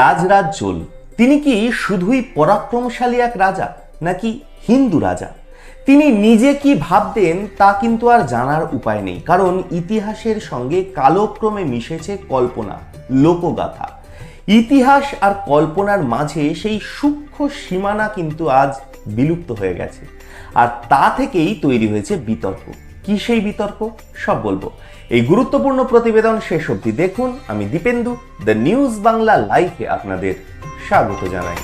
রাজরাজ চোল তিনি কি শুধুই পরাক্রমশালী এক রাজা, নাকি হিন্দু রাজা? তিনি নিজে কি ভাবতেন তা কিন্তু আর জানার উপায় নেই, কারণ ইতিহাসের সঙ্গে কালক্রমে মিশেছে কল্পনা, লোকগাথা। ইতিহাস আর কল্পনার মাঝে সেই সূক্ষ্ম সীমানা কিন্তু আজ বিলুপ্ত হয়ে গেছে, আর তা থেকেই তৈরি হয়েছে বিতর্ক। কি সেই বিতর্ক? সব বলব। এই গুরুত্বপূর্ণ প্রতিবেদন শেষ অবধি দেখুন। আমি দীপেন্দু দ্য নিউজ বাংলা লাইভে আপনাদের স্বাগত জানাই।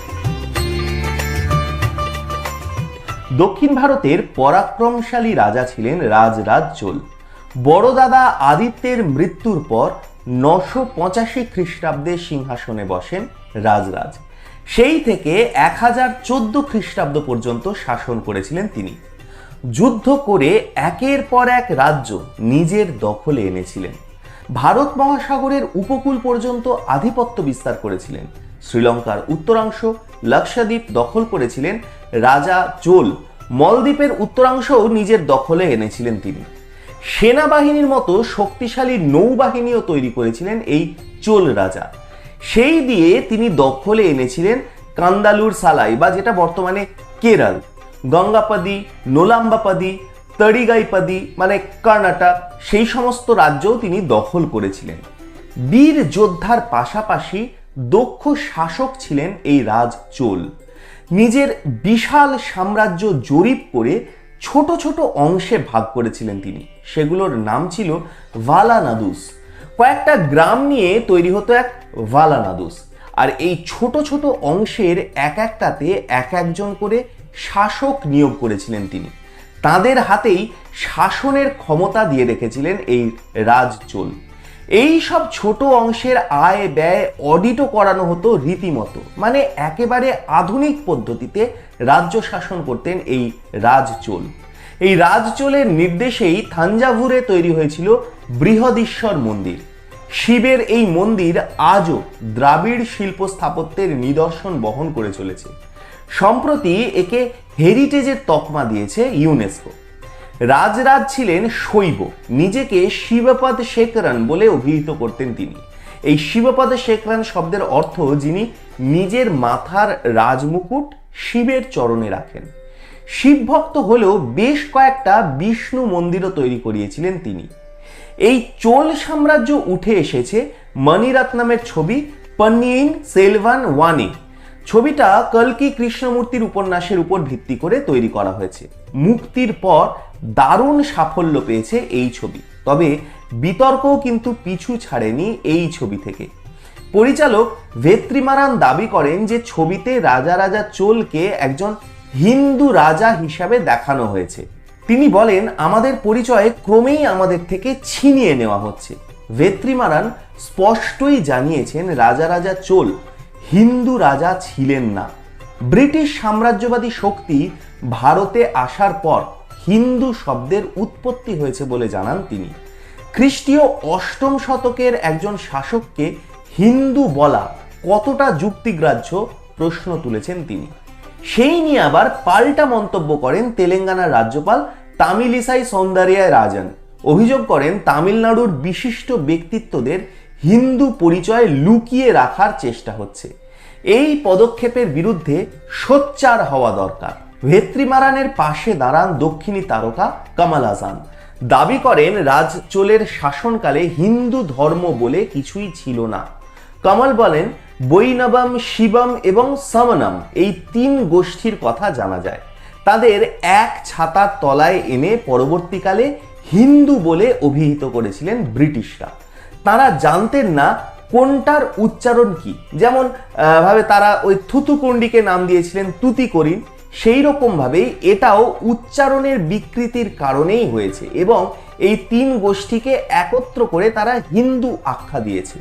দক্ষিণ ভারতের পরাক্রমশালী রাজা ছিলেন রাজরাজ চোল। বড় দাদা আদিত্যের মৃত্যুর পর নশো পঁচাশি খ্রিস্টাব্দে সিংহাসনে বসেন রাজরাজ। সেই থেকে এক হাজার চোদ্দ খ্রিস্টাব্দ পর্যন্ত শাসন করেছিলেন তিনি। যুদ্ধ করে একের পর এক রাজ্য নিজের দখলে এনেছিলেন। ভারত মহাসাগরের উপকূল পর্যন্ত আধিপত্য বিস্তার করেছিলেন। শ্রীলঙ্কার উত্তরাংশ লাক্ষাদ্বীপ দখল করেছিলেন। রাজা চোল মলদ্বীপের উত্তরাংশও নিজের দখলে এনেছিলেন তিনি। সেনাবাহিনীর মতো শক্তিশালী নৌবাহিনীও তৈরি করেছিলেন এই চোল রাজা। সেই দিয়ে তিনি দখলে এনেছিলেন কান্দালুর সালাই বা যেটা বর্তমানে কেরল। গঙ্গাপাদি, নোলাম্বাপাদি, তড়িগাইপাদি মানে কর্ণাটক, সেই সমস্ত রাজ্যও তিনি দখল করেছিলেন। বীর যোদ্ধার পাশাপাশি দক্ষ শাসক ছিলেন এই রাজ চোল। নিজের বিশাল সাম্রাজ্য জরিপ করে ছোট ছোট অংশে ভাগ করেছিলেন তিনি। সেগুলোর নাম ছিল ভালানাদুস। কয়েকটা গ্রাম নিয়ে তৈরি হতো এক ভালানাদুস। আর এই ছোট ছোট অংশের এক একটাতে এক একজন করে শাসক নিয়োগ করেছিলেন তিনি। তাদের হাতেই শাসনের ক্ষমতা দিয়ে রেখেছিলেন এই রাজ চোল। এই সব ছোট অংশের আয় ব্যয় অডিটও করানো হতো রীতিমতো। মানে একেবারে আধুনিক পদ্ধতিতে রাজ্য শাসন করতেন এই রাজচোল এই রাজচোলের নির্দেশেই থাঞ্জাভুরে তৈরি হয়েছিল বৃহদীশ্বর মন্দির। শিবের এই মন্দির আজও দ্রাবিড় শিল্প স্থাপত্যের নিদর্শন বহন করে চলেছে। সম্প্রতি একে হেরিটেজের তকমা দিয়েছে ইউনেস্কো। রাজরাজ ছিলেন শৈব, নিজেকে শিবপদ শেখরান বলে অভিহিত করতেন তিনি। এই শিবপদ শেখরান শব্দের অর্থ যিনি নিজের মাথার রাজমুকুট শিবের চরণে রাখেন। শিবভক্ত হলেও বেশ কয়েকটা বিষ্ণু মন্দিরও তৈরি করিয়েছিলেন তিনি। এই চোল সাম্রাজ্য উঠে এসেছে মণিরত্নমের ছবি পন্নিয়িন সেলভান ওয়ানি। ছবিটা কলকি কৃষ্ণমূর্তির উপন্যাসের উপর ভিত্তি করে তৈরি করা হয়েছে। মুক্তির পর দারুণ সাফল্য পেয়েছে এই ছবি। তবে বিতর্কও কিন্তু পিছু ছাড়েনি এই ছবি থেকে। পরিচালক ভেত্রিমারান দাবি করেন যে ছবিতে রাজা রাজা চোলকে একজন হিন্দু রাজা হিসাবে দেখানো হয়েছে। তিনি বলেন, আমাদের পরিচয় ক্রমেই আমাদের থেকে ছিনিয়ে নেওয়া হচ্ছে। ভেত্রিমারান স্পষ্টই জানিয়েছেন, রাজা রাজা চোল হিন্দু রাজা ছিলেন না। ব্রিটিশ সাম্রাজ্যবাদী শক্তি ভারতে আসার পর হিন্দু শব্দের উৎপত্তি হয়েছে বলে জানান তিনি। খ্রিস্টীয় অষ্টম শতকের একজন শাসককে হিন্দু বলা কতটা যুক্তিগ্রাহ্য প্রশ্ন তুলেছেন তিনি। সেই নিয়ে আবার পাল্টা মন্তব্য করেন তেলেঙ্গানার রাজ্যপাল তামিলিসাই সৌন্দর্যায় রাজন। অভিযোগ করেন তামিলনাড়ুর বিশিষ্ট ব্যক্তিত্বদের হিন্দু পরিচয় লুকিয়ে রাখার চেষ্টা হচ্ছে। এই পদক্ষেপের বিরুদ্ধে সোচ্চার হওয়া দরকার। ভেত্রিমারানের পাশে দাঁড়ান দক্ষিণী তারকা কামাল আজান দাবি করেন, রাজচোলের শাসনকালে হিন্দু ধর্ম বলে কিছুই ছিল না। কমল বলেন, বৈনবম, শিবম এবং সমনম এই তিন গোষ্ঠীর কথা জানা যায়। তাদের এক ছাতার তলায় এনে পরবর্তীকালে হিন্দু বলে অভিহিত করেছিলেন ব্রিটিশরা। তারা জানতেন না কোনটার উচ্চারণ কি? যেমন ভাবে তারা ওই থুতুকুন্ডিকে নাম দিয়েছিলেন তুতিকরিন সেই রকমভাবেই এটাও উচ্চারণের বিকৃতির কারণেই হয়েছে এবং এই তিন গোষ্ঠীকে একত্র করে তারা হিন্দু আখ্যা দিয়েছে।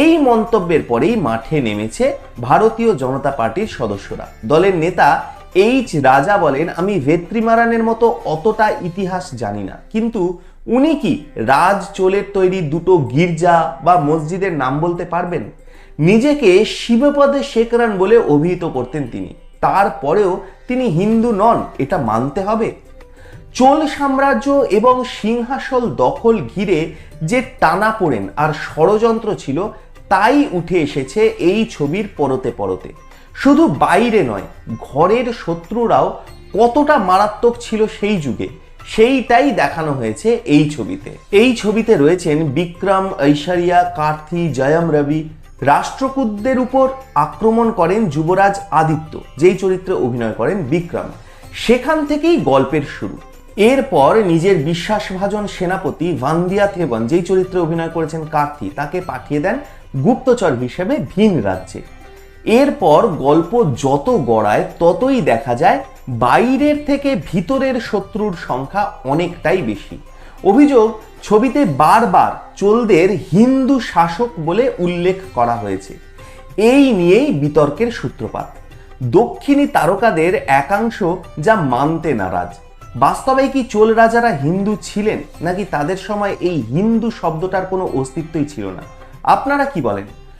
এই মন্তব্যের পরেই মাঠে নেমেছে ভারতীয় জনতা পার্টির সদস্যরা। দলের নেতা এইচ রাজা বলেন, আমি ভেত্রিমারানের মতো অতটা ইতিহাস জানি না। কিন্তু উনি কি রাজ চোলের তৈরি দুটো গির্জা বা মসজিদের নাম বলতে পারবেন? নিজেকে শিবপদে শেখরান বলে অভিহিত করতেন তিনি। তারপরেও তিনি হিন্দু নন, এটা মানতে হবে। চোল সাম্রাজ্য এবং সিংহাসল দখল ঘিরে যে টানাপোড়েন আর ষড়যন্ত্র ছিল, তাই উঠে এসেছে এই ছবির পরতে পরতে। শুধু বাইরে নয়, ঘরের শত্রুরাও কতটা মারাত্মক ছিল সেই যুগে। সেইটাই দেখানো হয়েছে এই ছবিতে। এই ছবিতে রয়েছেন বিক্রম, ঐশ্বরিয়া কার্থি জয়ম রবি। রাষ্ট্রকূটদের উপর আক্রমণ করেন যুবরাজ আদিত্য, যেই চরিত্রে অভিনয় করেন বিক্রম। সেখান থেকেই গল্পের শুরু। এরপর নিজের বিশ্বাসভাজন সেনাপতি ভান্দিয়া থেবন, যেই চরিত্রে অভিনয় করেছেন কার্থি তাকে পাঠিয়ে দেন গুপ্তচর হিসেবে ভিন রাজ্যে। এরপর গল্প যত গড়ায়, ততই দেখা যায় বাইরের থেকে ভিতরের শত্রুর সংখ্যা অনেকটাই বেশি। অভিযোগ, ছবিতে বারবার চোলদের হিন্দু শাসক বলে উল্লেখ করা হয়েছে। এই নিয়েই বিতর্কের সূত্রপাত। দক্ষিণী তারকাদের একাংশ যা মানতে নারাজ। বাস্তবে কি চোল রাজারা হিন্দু ছিলেন, নাকি তাদের সময় এই হিন্দু শব্দটার কোনো অস্তিত্বই ছিল না? আপনারা কি বলেন?